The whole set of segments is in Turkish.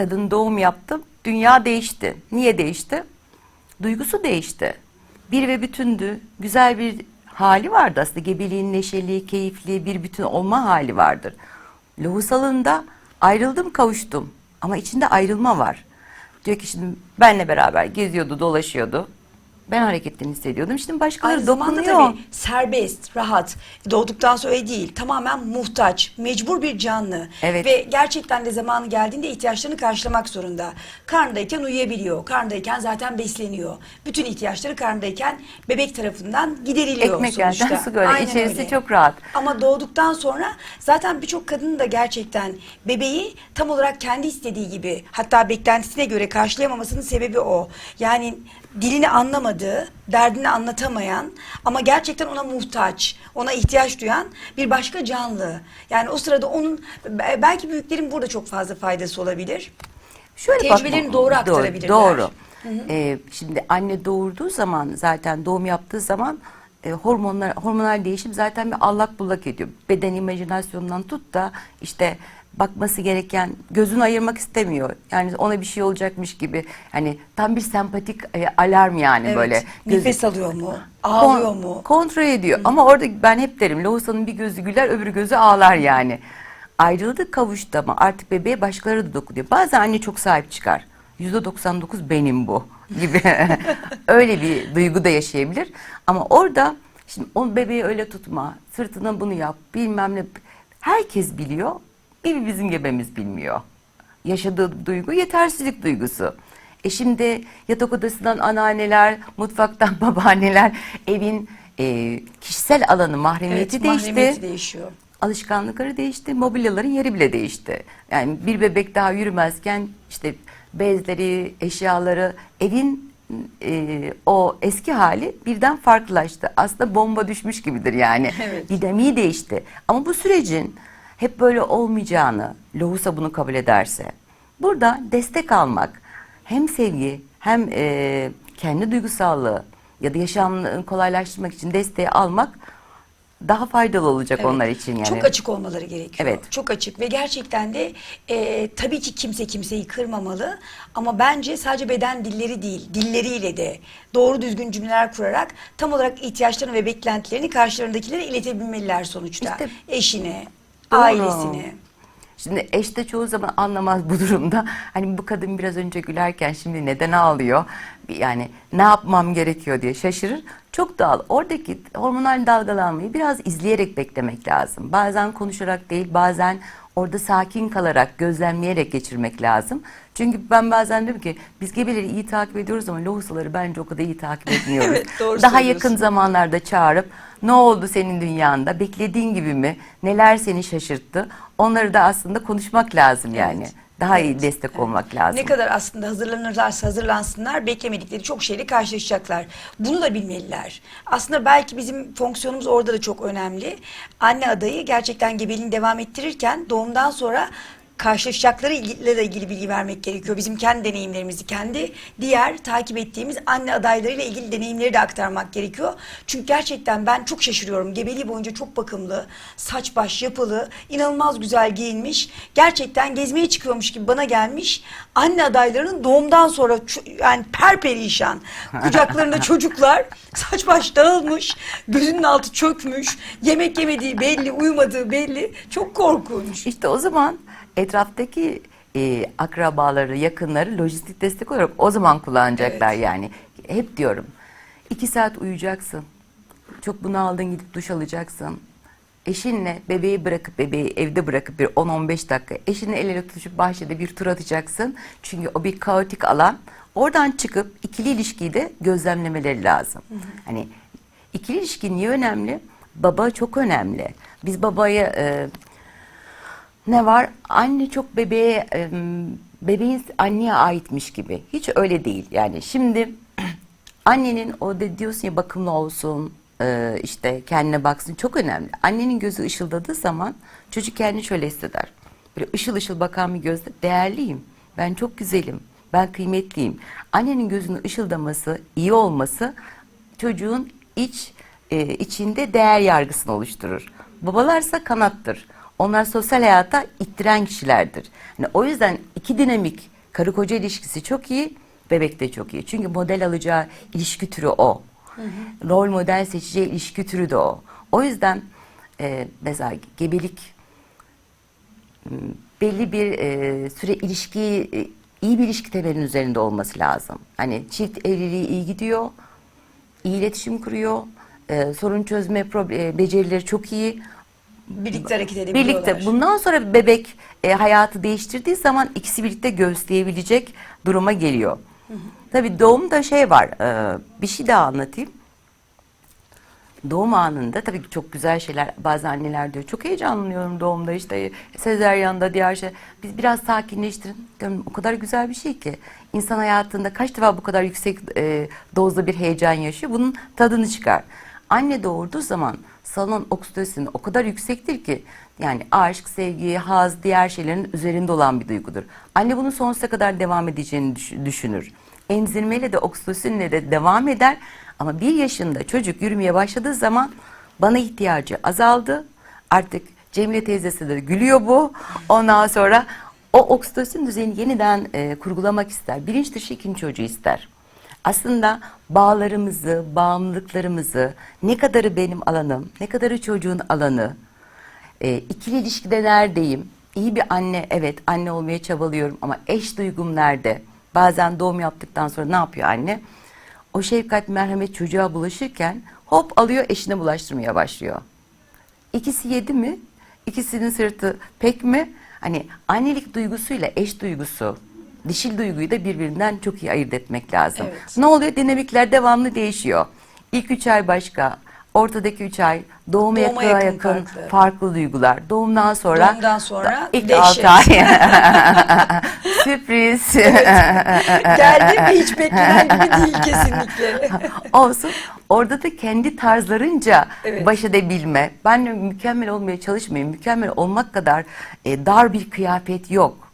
kadın doğum yaptım. Dünya değişti. Niye değişti? Duygusu değişti. Bir ve bütündü. Güzel bir hali vardı aslında. Gebeliğin neşeli, keyifli bir bütün olma hali vardır. Lohusalında ayrıldım kavuştum. Ama içinde ayrılma var. Diyor ki şimdi benle beraber geziyordu, dolaşıyordu. Ben hareketlerini hissediyordum. Şimdi başkaları Aynı zamanda dokunuyor. tabii serbest, rahat. Doğduktan sonra öyle değil. Tamamen muhtaç, mecbur bir canlı. Evet. Ve gerçekten de zamanı geldiğinde ihtiyaçlarını karşılamak zorunda. Karnındayken uyuyabiliyor. Karnındayken zaten besleniyor. Bütün ihtiyaçları karnındayken bebek tarafından gideriliyor Ekmek sonuçta. yerden su göre. Aynen İçerisi öyle. çok rahat. Ama doğduktan sonra zaten birçok kadın da gerçekten bebeği tam olarak kendi istediği gibi hatta beklentisine göre karşılayamamasının sebebi o. Yani dilini anlamadığı, derdini anlatamayan ama gerçekten ona muhtaç, ona ihtiyaç duyan bir başka canlı. Yani o sırada onun belki büyüklerin burada çok fazla faydası olabilir. Şöyle Tecrübelerini bakma- doğru aktarabilirler. Doğru. Ee, şimdi anne doğurduğu zaman zaten doğum yaptığı zaman e, hormonlar hormonal değişim zaten bir allak bullak ediyor. Beden imajinasyonundan tut da işte bakması gereken gözünü ayırmak istemiyor. Yani ona bir şey olacakmış gibi. Hani tam bir sempatik e, alarm yani Evet. böyle. Gözü- Nefes alıyor mu? Ağlıyor Kon- mu? Kontrol ediyor. Ama orada ben hep derim Loğusan'ın bir gözü güler öbürü gözü ağlar yani. Ayrıldık kavuştu ama artık bebeğe başkaları da dokunuyor. Bazen anne çok sahip çıkar. Yüzde 99 benim bu gibi. öyle bir duygu da yaşayabilir. Ama orada şimdi o bebeği öyle tutma, sırtına bunu yap, bilmem ne. Herkes biliyor. Bir bizim gebemiz bilmiyor yaşadığı duygu yetersizlik duygusu. E şimdi yatak odasından anneanneler, mutfaktan babaanneler, evin e, kişisel alanı mahremiyeti Evet, değişti. mahremiyeti değişiyor. Alışkanlıkları değişti, mobilyaların yeri bile değişti. Yani bir bebek daha yürümezken işte bezleri, eşyaları, evin e, o eski hali birden farklılaştı. Aslında bomba düşmüş gibidir yani. Evet. Dinamiği değişti. Ama bu sürecin hep böyle olmayacağını, Lohusa bunu kabul ederse, burada destek almak, hem sevgi hem e, kendi duygusallığı ya da yaşamını kolaylaştırmak için desteği almak daha faydalı olacak Evet. onlar için yani. Çok açık olmaları gerekiyor. Evet. Çok açık ve gerçekten de e, tabii ki kimse kimseyi kırmamalı ama bence sadece beden dilleri değil, dilleriyle de doğru düzgün cümleler kurarak tam olarak ihtiyaçlarını ve beklentilerini karşılarındakilere iletebilmeliler sonuçta. İşte- Eşine, Doğru. ailesine. Şimdi eş de çoğu zaman anlamaz bu durumda. Hani bu kadın biraz önce gülerken şimdi neden ağlıyor? Yani ne yapmam gerekiyor diye şaşırır. Çok doğal. Oradaki hormonal dalgalanmayı biraz izleyerek beklemek lazım. Bazen konuşarak değil, bazen orada sakin kalarak, gözlemleyerek geçirmek lazım. Çünkü ben bazen diyorum ki biz gebeleri iyi takip ediyoruz ama lohusaları bence o kadar iyi takip etmiyoruz. Evet, doğru Daha yakın zamanlarda çağırıp ne oldu senin dünyanda? Beklediğin gibi mi? Neler seni şaşırttı? Onları da aslında konuşmak lazım yani. Evet. Daha iyi destek olmak lazım. Ne kadar aslında hazırlanırlarsa hazırlansınlar beklemedikleri çok şeyle karşılaşacaklar. Bunu da bilmeliler. Aslında belki bizim fonksiyonumuz orada da çok önemli. Anne adayı gerçekten gebeliğini devam ettirirken doğumdan sonra karşılaşacakları ile ilgili bilgi vermek gerekiyor. Bizim kendi deneyimlerimizi, kendi diğer takip ettiğimiz anne adaylarıyla ilgili deneyimleri de aktarmak gerekiyor. Çünkü gerçekten ben çok şaşırıyorum. Gebeliği boyunca çok bakımlı, saç baş yapılı, inanılmaz güzel giyinmiş. Gerçekten gezmeye çıkıyormuş gibi bana gelmiş. Anne adaylarının doğumdan sonra yani perperişan. Kucaklarında çocuklar, saç baş dağılmış, gözünün altı çökmüş, yemek yemediği belli, uyumadığı belli. Çok korkunç. İşte o zaman etraftaki e, akrabaları, yakınları lojistik destek olarak o zaman kullanacaklar Evet. yani. Hep diyorum. iki saat uyuyacaksın. Çok bunaldın gidip duş alacaksın. Eşinle bebeği bırakıp bebeği evde bırakıp bir 10-15 dakika eşinle el ele tutuşup bahçede bir tur atacaksın. Çünkü o bir kaotik alan. Oradan çıkıp ikili ilişkiyi de gözlemlemeleri lazım. Hani ikili ilişki niye önemli? Baba çok önemli. Biz babaya e, ne var? Anne çok bebeğe bebeğin anneye aitmiş gibi. Hiç öyle değil. Yani şimdi annenin o de diyorsun ya bakımlı olsun, e, işte kendine baksın çok önemli. Annenin gözü ışıldadığı zaman çocuk kendini şöyle hisseder. Böyle ışıl ışıl bakan bir gözle değerliyim. Ben çok güzelim. Ben kıymetliyim. Annenin gözünün ışıldaması, iyi olması çocuğun iç e, içinde değer yargısını oluşturur. Babalarsa kanattır. Onlar sosyal hayata ittiren kişilerdir. Hani o yüzden iki dinamik karı koca ilişkisi çok iyi, bebek de çok iyi. Çünkü model alacağı ilişki türü o. Rol model seçeceği ilişki türü de o. O yüzden e, mesela gebelik m, belli bir e, süre ilişki e, iyi bir ilişki temelinin üzerinde olması lazım. Hani çift evliliği iyi gidiyor, iyi iletişim kuruyor, e, sorun çözme e, becerileri çok iyi. Birlikte hareket edebiliyorlar. Birlikte bundan sonra bebek e, hayatı değiştirdiği zaman ikisi birlikte göğüsleyebilecek duruma geliyor. Tabii doğumda şey var, e, bir şey daha anlatayım. Doğum anında tabii ki çok güzel şeyler bazı anneler diyor çok heyecanlanıyorum doğumda işte sezeryanda diğer şey biz biraz sakinleştirin diyorum o kadar güzel bir şey ki insan hayatında kaç defa bu kadar yüksek e, dozda bir heyecan yaşıyor bunun tadını çıkar anne doğurduğu zaman salon oksitosin o kadar yüksektir ki yani aşk sevgi haz diğer şeylerin üzerinde olan bir duygudur anne bunun sonsuza kadar devam edeceğini düş- düşünür emzirmeyle de oksitosinle de devam eder ama bir yaşında çocuk yürümeye başladığı zaman bana ihtiyacı azaldı. Artık Cemile teyzesi de gülüyor bu. Ondan sonra o oksitosin düzeyini yeniden e, kurgulamak ister. Bilinç dışı ikinci çocuğu ister. Aslında bağlarımızı, bağımlılıklarımızı, ne kadarı benim alanım, ne kadarı çocuğun alanı, e, ikili ilişkide neredeyim? İyi bir anne, evet anne olmaya çabalıyorum ama eş duygum nerede? Bazen doğum yaptıktan sonra ne yapıyor anne? O şefkat, merhamet çocuğa bulaşırken hop alıyor eşine bulaştırmaya başlıyor. İkisi yedi mi? İkisinin sırtı pek mi? Hani annelik duygusuyla eş duygusu, dişil duyguyu da birbirinden çok iyi ayırt etmek lazım. Evet. Ne oluyor? Dinamikler devamlı değişiyor. İlk üç ay başka, ortadaki üç ay doğuma, Doğuma yakın, yakın farklı. farklı. duygular. Doğumdan sonra Doğumdan sonra ilk dehşet. altı ay sürpriz. Geldi mi hiç beklenen gibi değil kesinlikle. Olsun. Orada da kendi tarzlarınca Evet. baş edebilme. Ben mükemmel olmaya çalışmayayım. Mükemmel olmak kadar e, dar bir kıyafet yok.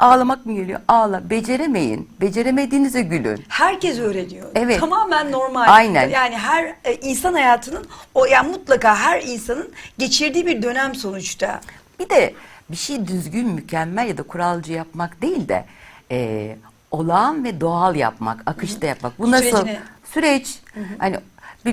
Ağlamak mı geliyor? Ağla. Beceremeyin. Beceremediğinize gülün. Herkes öğreniyor. Evet. Tamamen normal. Aynen. Yani her e, insan hayatının o yani mutlaka her insanın geçirdiği bir dönem sonuçta. Bir de bir şey düzgün, mükemmel ya da kuralcı yapmak değil de e, olağan ve doğal yapmak, akışta yapmak. Bu nasıl? Sürecini. Süreç. Hani bir-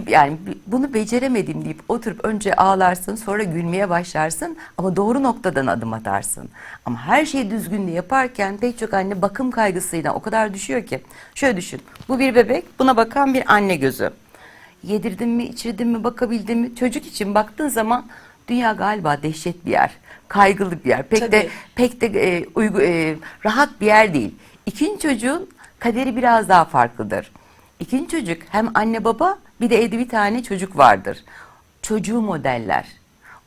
yani bunu beceremedim deyip oturup önce ağlarsın sonra gülmeye başlarsın ama doğru noktadan adım atarsın. Ama her şeyi düzgün de yaparken pek çok anne bakım kaygısıyla o kadar düşüyor ki. Şöyle düşün. Bu bir bebek, buna bakan bir anne gözü. Yedirdim mi, içirdim mi, bakabildim mi? Çocuk için baktığın zaman dünya galiba dehşet bir yer. Kaygılı bir yer. Pek de Tabii. pek de e, uygu, e, rahat bir yer değil. İkinci çocuğun kaderi biraz daha farklıdır. İkinci çocuk hem anne baba bir de evde bir tane çocuk vardır. Çocuğu modeller.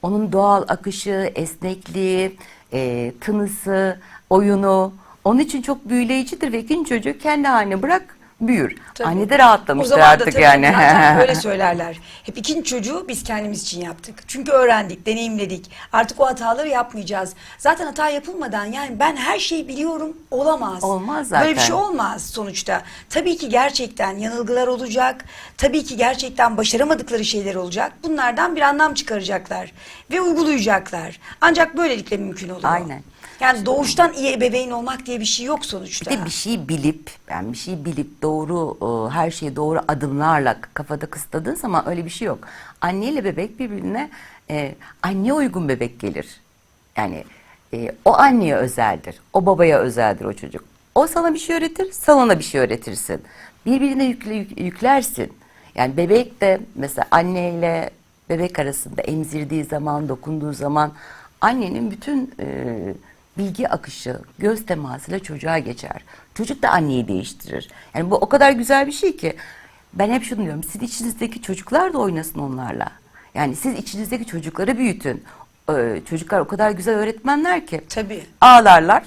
Onun doğal akışı, esnekliği, e, tınısı, oyunu onun için çok büyüleyicidir ve ikinci çocuğu kendi haline bırak büyür. Tabii. Anne de rahatlamıştır artık tabii yani. zaten böyle söylerler. Hep ikinci çocuğu biz kendimiz için yaptık. Çünkü öğrendik, deneyimledik. Artık o hataları yapmayacağız. Zaten hata yapılmadan yani ben her şeyi biliyorum olamaz. Olmaz Böyle bir zaten. şey olmaz sonuçta. Tabii ki gerçekten yanılgılar olacak. Tabii ki gerçekten başaramadıkları şeyler olacak. Bunlardan bir anlam çıkaracaklar ve uygulayacaklar. Ancak böylelikle mümkün oluyor. Aynen. Yani doğuştan iyi ebeveyn olmak diye bir şey yok sonuçta. Bir de bir şey bilip, yani bir şey bilip doğru, e, her şeyi doğru adımlarla kafada kısıtladığın zaman öyle bir şey yok. Anneyle bebek birbirine e, anneye uygun bebek gelir. Yani e, o anneye özeldir, o babaya özeldir o çocuk. O sana bir şey öğretir, sen ona bir şey öğretirsin. Birbirine yükle, yük- yüklersin. Yani bebek de mesela anneyle bebek arasında emzirdiği zaman, dokunduğu zaman annenin bütün e, bilgi akışı göz temasıyla çocuğa geçer. Çocuk da anneyi değiştirir. Yani bu o kadar güzel bir şey ki ben hep şunu diyorum. Siz içinizdeki çocuklar da oynasın onlarla. Yani siz içinizdeki çocukları büyütün. Ee, çocuklar o kadar güzel öğretmenler ki. Tabii. Ağlarlar.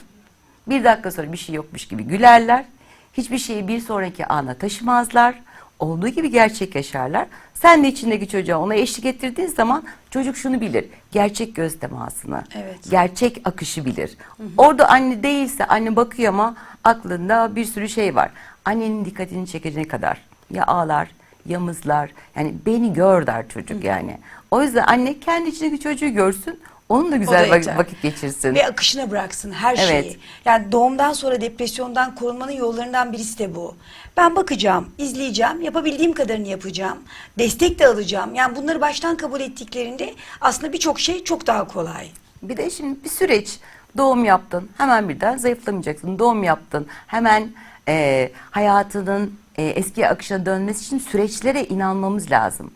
Bir dakika sonra bir şey yokmuş gibi gülerler. Hiçbir şeyi bir sonraki ana taşımazlar. Olduğu gibi gerçek yaşarlar. Sen de içindeki çocuğa ona eşlik ettirdiğin zaman çocuk şunu bilir. Gerçek göz temasını. Evet. Gerçek akışı bilir. Orada anne değilse anne bakıyor ama aklında bir sürü şey var. Annenin dikkatini çekecek kadar. Ya ağlar ya mızlar. Yani beni gör der çocuk yani. O yüzden anne kendi içindeki çocuğu görsün. Onun da güzel da vak- vakit geçirsin. Ve akışına bıraksın her Evet. şeyi. Yani doğumdan sonra depresyondan korunmanın yollarından birisi de bu. Ben bakacağım, izleyeceğim, yapabildiğim kadarını yapacağım. Destek de alacağım. Yani bunları baştan kabul ettiklerinde aslında birçok şey çok daha kolay. Bir de şimdi bir süreç doğum yaptın hemen birden zayıflamayacaksın. Doğum yaptın hemen e, hayatının e, eski akışına dönmesi için süreçlere inanmamız lazım.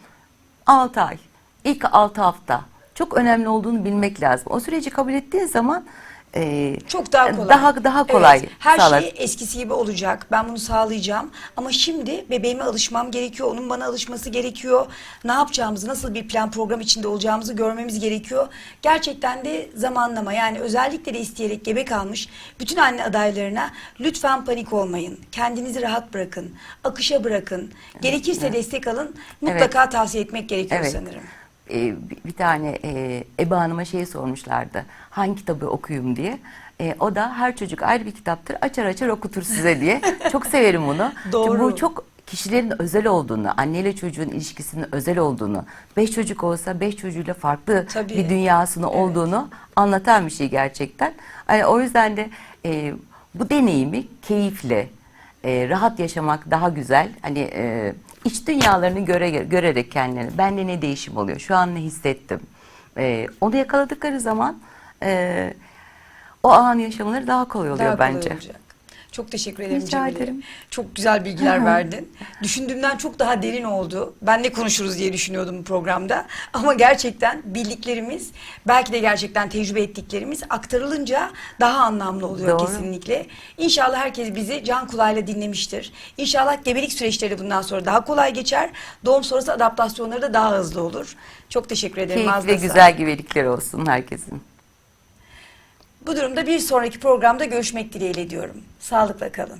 6 ay, ilk 6 hafta çok önemli olduğunu bilmek lazım. O süreci kabul ettiğin zaman e, Çok daha kolay. Daha daha kolay. Evet, her sağlar. şey eskisi gibi olacak. Ben bunu sağlayacağım. Ama şimdi bebeğime alışmam gerekiyor. Onun bana alışması gerekiyor. Ne yapacağımızı, nasıl bir plan program içinde olacağımızı görmemiz gerekiyor. Gerçekten de zamanlama yani özellikle de isteyerek gebe kalmış bütün anne adaylarına lütfen panik olmayın. Kendinizi rahat bırakın. Akışa bırakın. Gerekirse destek alın. Mutlaka tavsiye etmek gerekiyor Evet. sanırım. Ee, bir- tane e, Ebe Hanım'a şey sormuşlardı. Hangi kitabı okuyayım diye. E, o da her çocuk ayrı bir kitaptır. Açar açar okutur size diye. çok severim onu. Doğru. Çünkü Bu çok kişilerin özel olduğunu, anneyle çocuğun ilişkisinin özel olduğunu, beş çocuk olsa beş çocuğuyla farklı Tabii. bir dünyasını olduğunu anlatan bir şey gerçekten. Yani o yüzden de e, bu deneyimi keyifle, e, rahat yaşamak daha güzel. Hani e, iç dünyalarını göre, görerek kendilerini, bende ne değişim oluyor, şu an ne hissettim. E, onu yakaladıkları zaman e, o an yaşamaları daha kolay oluyor Daha kolay bence. olacak. Çok teşekkür ederim Rica Cemile. ederim. Çok güzel bilgiler verdin. Düşündüğümden çok daha derin oldu. Ben ne konuşuruz diye düşünüyordum programda. Ama gerçekten bildiklerimiz, belki de gerçekten tecrübe ettiklerimiz aktarılınca daha anlamlı oluyor Doğru. kesinlikle. İnşallah herkes bizi can kulağıyla dinlemiştir. İnşallah gebelik süreçleri bundan sonra daha kolay geçer. Doğum sonrası adaptasyonları da daha hızlı olur. Çok teşekkür ederim. Keyifli ve güzel gebelikler olsun herkesin. Bu durumda bir sonraki programda görüşmek dileğiyle diyorum. Sağlıkla kalın.